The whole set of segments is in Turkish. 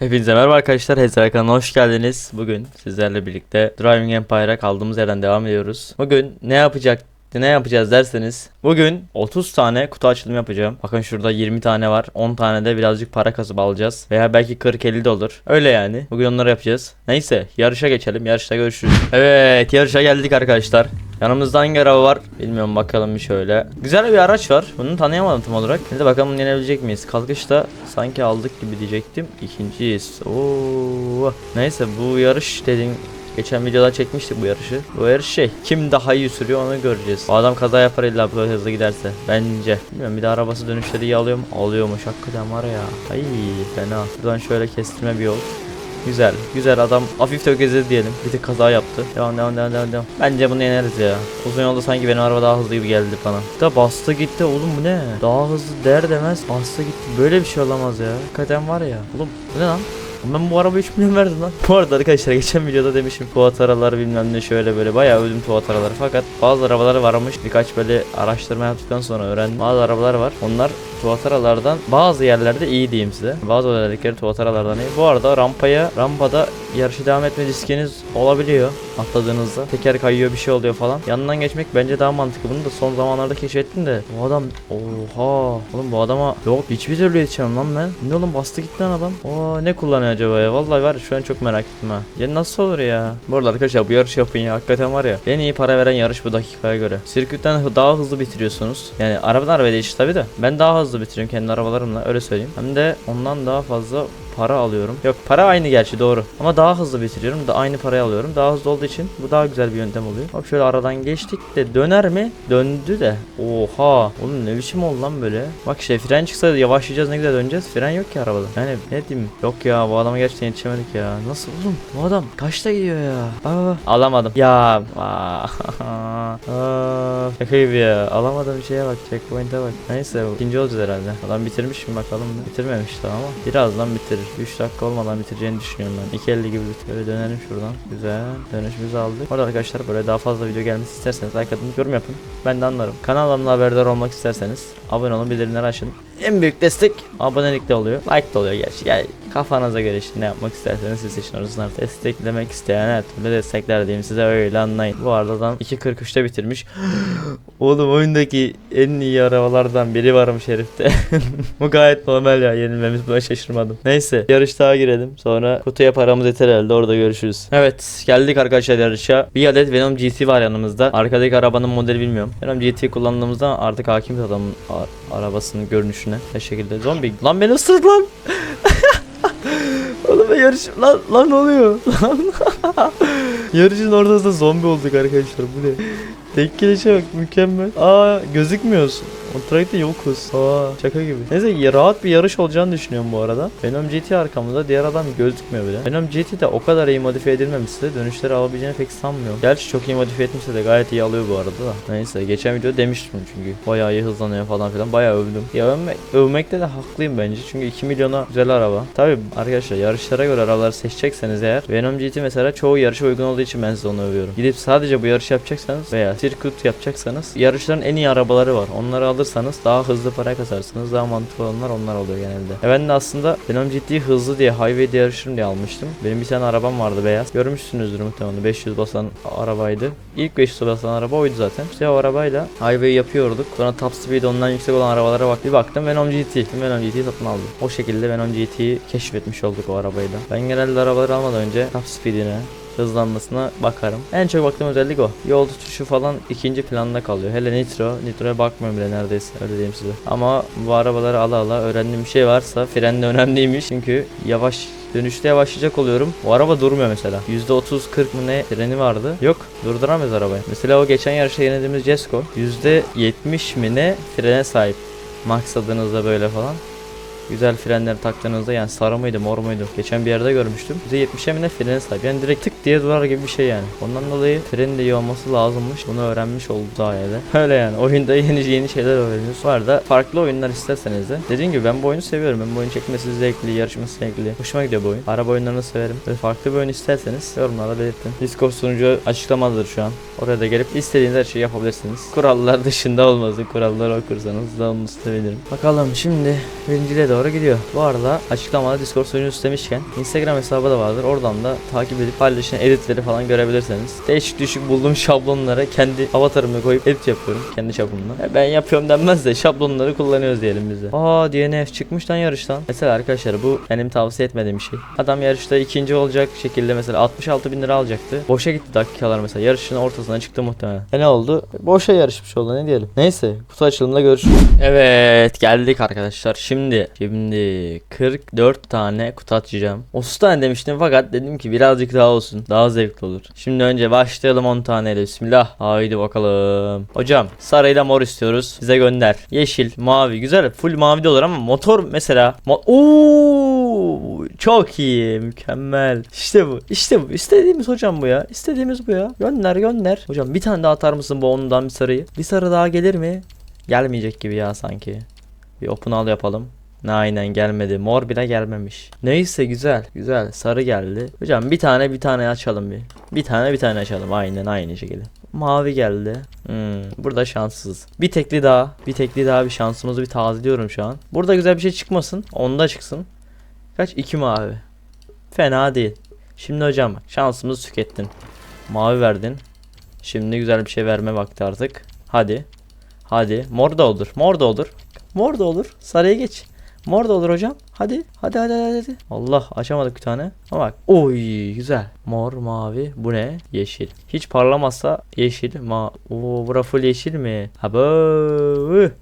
Hepinize merhaba arkadaşlar. Hezar kanalına hoş geldiniz. Bugün sizlerle birlikte Driving Empire'a kaldığımız yerden devam ediyoruz. Bugün ne yapacak ne yapacağız derseniz bugün 30 tane kutu açılımı yapacağım. Bakın şurada 20 tane var. 10 tane de birazcık para kasıp alacağız. Veya belki 40-50 de olur. Öyle yani. Bugün onları yapacağız. Neyse yarışa geçelim. Yarışta görüşürüz. Evet yarışa geldik arkadaşlar. Yanımızda hangi araba var? Bilmiyorum bakalım bir şöyle. Güzel bir araç var. Bunu tanıyamadım tam olarak. Şimdi bakalım yenebilecek miyiz? Kalkışta sanki aldık gibi diyecektim. İkinciyiz. Oo. Neyse bu yarış dediğin Geçen videoda çekmiştik bu yarışı. Bu yarış şey kim daha iyi sürüyor onu göreceğiz. O adam kaza yapar illa bu kadar hızlı giderse. Bence. Bilmiyorum bir de arabası dönüşleri iyi alıyor mu? Alıyormuş hakikaten var ya. Ay fena. Buradan şöyle kestirme bir yol. Güzel. Güzel adam hafif tökezledi diyelim. Bir tık kaza yaptı. Devam devam devam devam devam. Bence bunu yeneriz ya. Uzun yolda sanki benim araba daha hızlı gibi geldi bana. Da bastı gitti oğlum bu ne? Daha hızlı der demez bastı gitti. Böyle bir şey olamaz ya. Hakikaten var ya. Oğlum bu ne lan? Ben bu araba 3 milyon verdim lan. Bu arada arkadaşlar geçen videoda demişim Fuat araları bilmem ne şöyle böyle bayağı öldüm Fuat araları. Fakat bazı arabaları varmış. Birkaç böyle araştırma yaptıktan sonra öğrendim. Bazı arabalar var. Onlar Tuataralardan bazı yerlerde iyi diyeyim size. Bazı özellikleri Tuataralardan iyi. Bu arada rampaya, rampada yarışı devam etme riskiniz olabiliyor atladığınızda. Teker kayıyor bir şey oluyor falan. Yanından geçmek bence daha mantıklı. Bunu da son zamanlarda keşfettim de. Bu adam oha. Oğlum bu adama yok hiçbir türlü yetişemem lan ben. Ne oğlum bastı gitti lan adam. Oo ne kullanıyor acaba ya? Vallahi var şu an çok merak ettim ha. Ya nasıl olur ya? Bu arada arkadaşlar bu yarış yapın ya. Hakikaten var ya. En iyi para veren yarış bu dakikaya göre. Sirkütten daha hızlı bitiriyorsunuz. Yani arabadan arabaya değişir tabi de. Ben daha hızlı bitiriyorum kendi arabalarımla öyle söyleyeyim. Hem de ondan daha fazla para alıyorum. Yok para aynı gerçi doğru. Ama daha hızlı bitiriyorum da aynı parayı alıyorum. Daha hızlı olduğu için bu daha güzel bir yöntem oluyor. Hop şöyle aradan geçtik de döner mi? Döndü de. Oha. Oğlum ne biçim oldu lan böyle? Bak işte fren çıksa yavaşlayacağız ne güzel döneceğiz. Fren yok ki arabada. Yani ne diyeyim? Yok ya bu adama gerçekten yetişemedik ya. Nasıl oğlum? Bu adam kaçta gidiyor ya? Aa, alamadım. Ya. Aa. Aa, Şaka gibi ya. Alamadım şeye bak. Checkpoint'e bak. Neyse ikinci olacağız herhalde. Adam bitirmiş mi bakalım. Bitirmemiş daha ama. Birazdan bitirir. 3 dakika olmadan bitireceğini düşünüyorum ben. 2.50 gibi. Böyle dönelim şuradan. Güzel. Dönüşümüzü aldık. Orada arkadaşlar böyle daha fazla video gelmesi isterseniz like atın, yorum yapın. Ben de anlarım. Kanalımla haberdar olmak isterseniz abone olun, bildirimleri açın. En büyük destek abonelik de oluyor. Like de oluyor gerçi. Yani kafanıza göre işte ne yapmak isterseniz siz seçin orasını. Desteklemek isteyen her türlü destekler diyeyim size öyle anlayın. Bu arada adam 2.43'te bitirmiş. Oğlum oyundaki en iyi arabalardan biri varmış herifte. Bu gayet normal ya yenilmemiz buna şaşırmadım. Neyse yarışta girelim. Sonra kutuya paramız yeter herhalde orada görüşürüz. Evet geldik arkadaşlar yarışa. Bir adet Venom GT var yanımızda. Arkadaki arabanın modeli bilmiyorum. Venom GT kullandığımızda artık hakim adamın arabasının görünüşüne. Ne şekilde zombi. Lan beni ısırdı lan. Oğlum yarış... Lan, lan ne oluyor? Lan. Yarışın ortasında zombi olduk arkadaşlar bu ne? Tek gelişe bak mükemmel. Aa gözükmüyorsun. O track'te yokuz. Aa şaka gibi. Neyse rahat bir yarış olacağını düşünüyorum bu arada. Venom GT arkamızda diğer adam gözükmüyor bile. Venom GT de o kadar iyi modifiye edilmemişse dönüşleri alabileceğini pek sanmıyorum. Gerçi çok iyi modifiye etmişse de gayet iyi alıyor bu arada da. Neyse geçen video demiştim çünkü. Bayağı iyi hızlanıyor falan filan. Bayağı övdüm. Ya övmek, övmekte de haklıyım bence. Çünkü 2 milyona güzel araba. Tabi arkadaşlar yarışlara göre arabaları seçecekseniz eğer Venom GT mesela çoğu yarışa uygun olduğu için ben size onu övüyorum. Gidip sadece bu yarışı yapacaksanız veya circuit yapacaksanız yarışların en iyi arabaları var. Onları alırsanız daha hızlı para kasarsınız. Daha mantıklı olanlar onlar oluyor genelde. E ben de aslında Venom GT hızlı diye highway'de yarışırım diye almıştım. Benim bir tane arabam vardı beyaz. Görmüşsünüzdür muhtemelen 500 basan arabaydı. İlk 500 basan araba oydu zaten. İşte o arabayla highway yapıyorduk. Sonra top speed ondan yüksek olan arabalara bak bir baktım Venom GT. Venom GT'yi satın aldım. O şekilde Venom GT'yi keşfetmiş olduk o arabayla. Ben genelde arabaları almadan önce top speedine, hızlanmasına bakarım. En çok baktığım özellik o. Yol tutuşu falan ikinci planda kalıyor. Hele Nitro. Nitro'ya bakmıyorum bile neredeyse. Öyle diyeyim size. Ama bu arabaları ala ala öğrendiğim bir şey varsa fren de önemliymiş. Çünkü yavaş Dönüşte yavaşlayacak oluyorum. O araba durmuyor mesela. %30-40 mı ne freni vardı. Yok durduramıyoruz arabayı. Mesela o geçen yarışta yenildiğimiz Jesko %70 mi ne frene sahip. Maksadınızda böyle falan. Güzel frenleri taktığınızda yani sarı mıydı mor muydu? Geçen bir yerde görmüştüm. %70'e mi ne frene sahip. Yani direkt tık diye durar gibi bir şey yani. Ondan dolayı frenin de iyi olması lazımmış. Bunu öğrenmiş olduk sayede. Öyle yani. Oyunda yeni yeni şeyler öğreniyoruz. Bu arada farklı oyunlar isterseniz de. Dediğim gibi ben bu oyunu seviyorum. Ben bu oyunu çekmesi zevkli, yarışması zevkli. Hoşuma gidiyor bu oyun. Araba oyunlarını severim. Ve farklı bir oyun isterseniz yorumlarda belirtin. Discord sunucu açıklamadır şu an. Oraya da gelip istediğiniz her şeyi yapabilirsiniz. Kurallar dışında olmasın. Kuralları okursanız daha mutlu sevinirim. Bakalım şimdi birinciliğe doğru doğru gidiyor. Bu arada açıklamada Discord sunucusu demişken Instagram hesabı da vardır. Oradan da takip edip paylaşın editleri falan görebilirsiniz. Değişik düşük bulduğum şablonlara kendi avatarımı koyup edit yapıyorum kendi çapımda. E, Ben yapıyorum denmez de şablonları kullanıyoruz diyelim biz de. Aa DNF çıkmış lan yarıştan. Mesela arkadaşlar bu benim tavsiye etmediğim bir şey. Adam yarışta ikinci olacak şekilde mesela 66 bin lira alacaktı. Boşa gitti dakikalar mesela. Yarışın ortasına çıktı muhtemelen. E ne oldu? Boşa yarışmış oldu ne diyelim. Neyse kutu açılımında görüşürüz. Evet geldik arkadaşlar. Şimdi şimdi 44 tane kutu açacağım. 30 tane demiştim fakat dedim ki birazcık daha olsun. Daha zevkli olur. Şimdi önce başlayalım 10 taneyle. Bismillah. Haydi bakalım. Hocam sarıyla mor istiyoruz. Bize gönder. Yeşil, mavi. Güzel. Full mavi de olur ama motor mesela. Mo Oo, çok iyi. Mükemmel. İşte bu. İşte bu. İstediğimiz hocam bu ya. İstediğimiz bu ya. Gönder gönder. Hocam bir tane daha atar mısın bu ondan bir sarıyı? Bir sarı daha gelir mi? Gelmeyecek gibi ya sanki. Bir open al yapalım. Ne aynen gelmedi. Mor bile gelmemiş. Neyse güzel. Güzel. Sarı geldi. Hocam bir tane bir tane açalım bir. Bir tane bir tane açalım. Aynen aynı şekilde. Mavi geldi. Hmm, burada şanssız. Bir tekli daha. Bir tekli daha bir şansımızı bir tazeliyorum şu an. Burada güzel bir şey çıkmasın. Onda çıksın. Kaç? İki mavi. Fena değil. Şimdi hocam şansımızı tükettin. Mavi verdin. Şimdi güzel bir şey verme vakti artık. Hadi. Hadi. Mor da olur. Mor da olur. Mor da olur. Sarıya geç. Mor olur hocam. Hadi. Hadi hadi hadi. Allah açamadık bir tane. Ama bak. Oy güzel. Mor mavi. Bu ne? Yeşil. Hiç parlamazsa yeşil. Ma Oo bura full yeşil mi? Abo.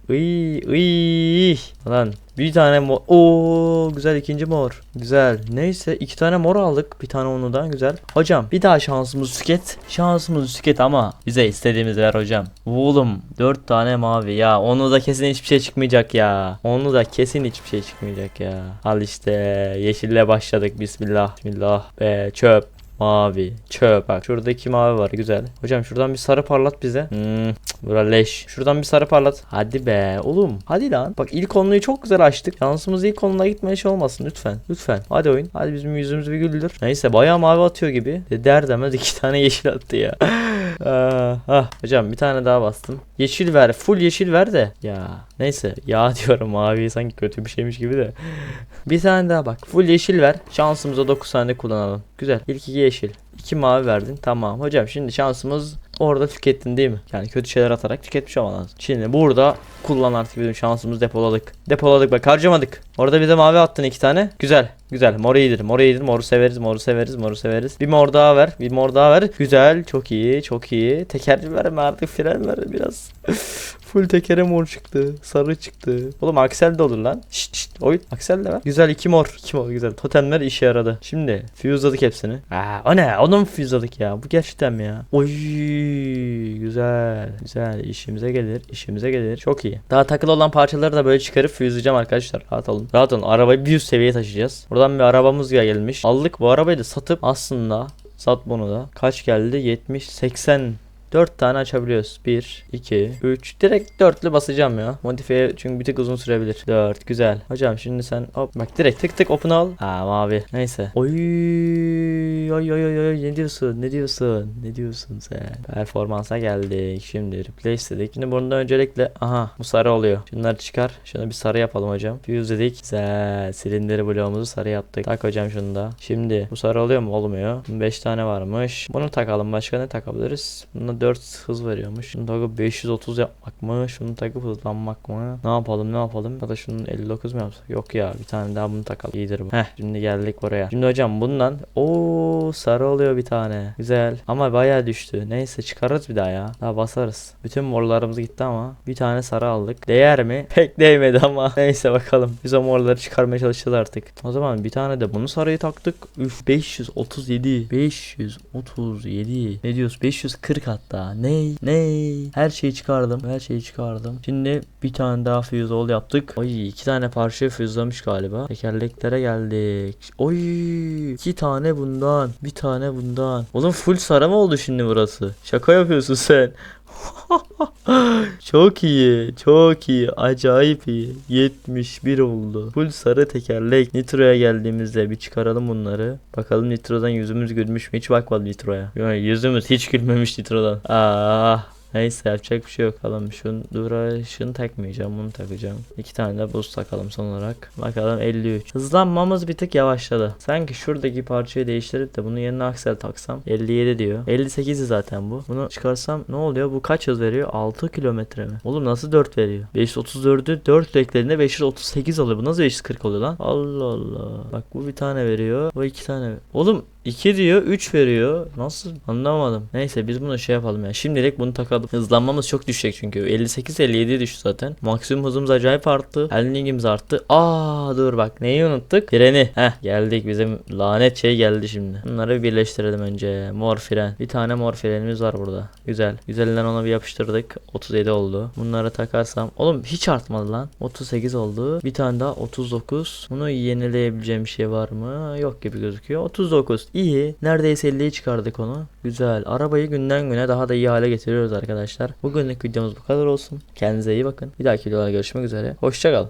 Iy iy. Lan bir tane mor. Oo güzel ikinci mor. Güzel. Neyse iki tane mor aldık. Bir tane onu da güzel. Hocam bir daha şansımızı tüket. Şansımızı tüket ama bize istediğimizi ver hocam. Oğlum dört tane mavi ya. Onu da kesin hiçbir şey çıkmayacak ya. Onu da kesin hiçbir şey çıkmayacak ya. Al işte yeşille başladık. Bismillah. Bismillah. Be çöp. Mavi, çöp bak şuradaki mavi var güzel. Hocam şuradan bir sarı parlat bize. Hmm, bura leş. Şuradan bir sarı parlat. Hadi be oğlum. Hadi lan. Bak ilk konuyu çok güzel açtık. Şansımız ilk konuna gitmeye şey olmasın lütfen. Lütfen. Hadi oyun. Hadi bizim yüzümüzü bir güldür. Neyse bayağı mavi atıyor gibi. De der demez iki tane yeşil attı ya. ah, ah. Hocam bir tane daha bastım. Yeşil ver. Full yeşil ver de. Ya neyse. Ya diyorum mavi sanki kötü bir şeymiş gibi de. bir tane daha bak. Full yeşil ver. Şansımıza 9 tane kullanalım. Güzel. İlk iki yeşil. 2 mavi verdin. Tamam. Hocam şimdi şansımız orada tükettin değil mi? Yani kötü şeyler atarak tüketmiş olman lazım. Şimdi burada kullan artık bizim şansımızı depoladık. Depoladık bak harcamadık. Orada bir de mavi attın iki tane. Güzel. Güzel. Mor iyidir. Mor iyidir. Moru severiz. Moru severiz. Moru severiz. Bir mor daha ver. Bir mor daha ver. Güzel. Çok iyi. Çok iyi. Teker verme artık. Fren ver biraz. Full tekere mor çıktı. Sarı çıktı. Oğlum aksel de olur lan. Şşt şşt. Oyun. Aksel de var. Güzel iki mor. İki mor güzel. Totemler işe yaradı. Şimdi fuse'ladık hepsini. Aa, o ne? Onu mu fuse'ladık ya? Bu gerçekten mi ya? Oy güzel. Güzel. İşimize gelir. İşimize gelir. Çok iyi. Daha takılı olan parçaları da böyle çıkarıp fuse'layacağım arkadaşlar. Rahat olun. Rahat olun. Arabayı bir üst seviyeye taşıyacağız. Buradan bir arabamız gelmiş. Aldık bu arabayı da satıp aslında Sat bunu da. Kaç geldi? 70, 80 4 tane açabiliyoruz. 1, 2, 3. Direkt dörtlü basacağım ya. Modifiye çünkü bir tık uzun sürebilir. 4 güzel. Hocam şimdi sen hop bak direkt tık tık open al. Aa mavi. Neyse. Oy oy oy oy oy ne diyorsun? Ne diyorsun? Ne diyorsun sen? Performansa geldik. Şimdi replace dedik. Şimdi bundan öncelikle aha bu sarı oluyor. Şunları çıkar. Şunu bir sarı yapalım hocam. Fuse dedik. Güzel. Silindiri bloğumuzu sarı yaptık. Tak hocam şunu da. Şimdi bu sarı oluyor mu? Olmuyor. 5 tane varmış. Bunu takalım. Başka ne takabiliriz? Buna 4 hız veriyormuş. Şunu takıp 530 yapmak mı? Şunu takıp hızlanmak mı? Ne yapalım ne yapalım? Ya da şunun 59 mu yapsak? Yok ya bir tane daha bunu takalım. İyidir bu. Heh şimdi geldik buraya. Şimdi hocam bundan o sarı oluyor bir tane. Güzel. Ama bayağı düştü. Neyse çıkarırız bir daha ya. Daha basarız. Bütün morlarımız gitti ama bir tane sarı aldık. Değer mi? Pek değmedi ama. Neyse bakalım. Biz o morları çıkarmaya çalışacağız artık. O zaman bir tane de bunu sarıyı taktık. Üf 537. 537. Ne diyoruz? 540 hatta. Ney? Ney? Her şeyi çıkardım. Her şeyi çıkardım. Şimdi bir tane daha fuse ol yaptık. Oy iki tane parça füzlamış galiba. Tekerleklere geldik. Oy iki tane bundan. Bir tane bundan. Oğlum full sarı mı oldu şimdi burası? Şaka yapıyorsun sen. çok iyi, çok iyi, acayip iyi. 71 oldu. Full sarı tekerlek. Nitro'ya geldiğimizde bir çıkaralım bunları. Bakalım Nitro'dan yüzümüz gülmüş mü? Hiç bakmadım Nitro'ya. Yüzümüz hiç gülmemiş Nitro'dan. Ah. Neyse yapacak bir şey yok. Bakalım şunu dura şunu takmayacağım bunu takacağım. İki tane de buz takalım son olarak. Bakalım 53. Hızlanmamız bir tık yavaşladı. Sanki şuradaki parçayı değiştirip de bunun yerine aksel taksam 57 diyor. 58'i zaten bu. Bunu çıkarsam ne oluyor? Bu kaç hız veriyor? 6 kilometre mi? Oğlum nasıl 4 veriyor? 534'ü 4 eklediğinde 538 oluyor. Bu nasıl 540 oluyor lan? Allah Allah. Bak bu bir tane veriyor. Bu iki tane. Oğlum 2 diyor 3 veriyor. Nasıl? Anlamadım. Neyse biz bunu şey yapalım ya. Şimdilik bunu takalım. Hızlanmamız çok düşecek çünkü. 58 57 düştü zaten. Maksimum hızımız acayip arttı. Handlingimiz arttı. Aa dur bak neyi unuttuk? Freni. Heh geldik bizim lanet şey geldi şimdi. Bunları bir birleştirelim önce. Mor fren. Bir tane mor frenimiz var burada. Güzel. Güzelinden ona bir yapıştırdık. 37 oldu. Bunları takarsam. Oğlum hiç artmadı lan. 38 oldu. Bir tane daha 39. Bunu yenileyebileceğim bir şey var mı? Yok gibi gözüküyor. 39. İyi. Neredeyse 50'yi çıkardık onu. Güzel. Arabayı günden güne daha da iyi hale getiriyoruz arkadaşlar. Bugünlük videomuz bu kadar olsun. Kendinize iyi bakın. Bir dahaki videolarda görüşmek üzere. Hoşçakalın.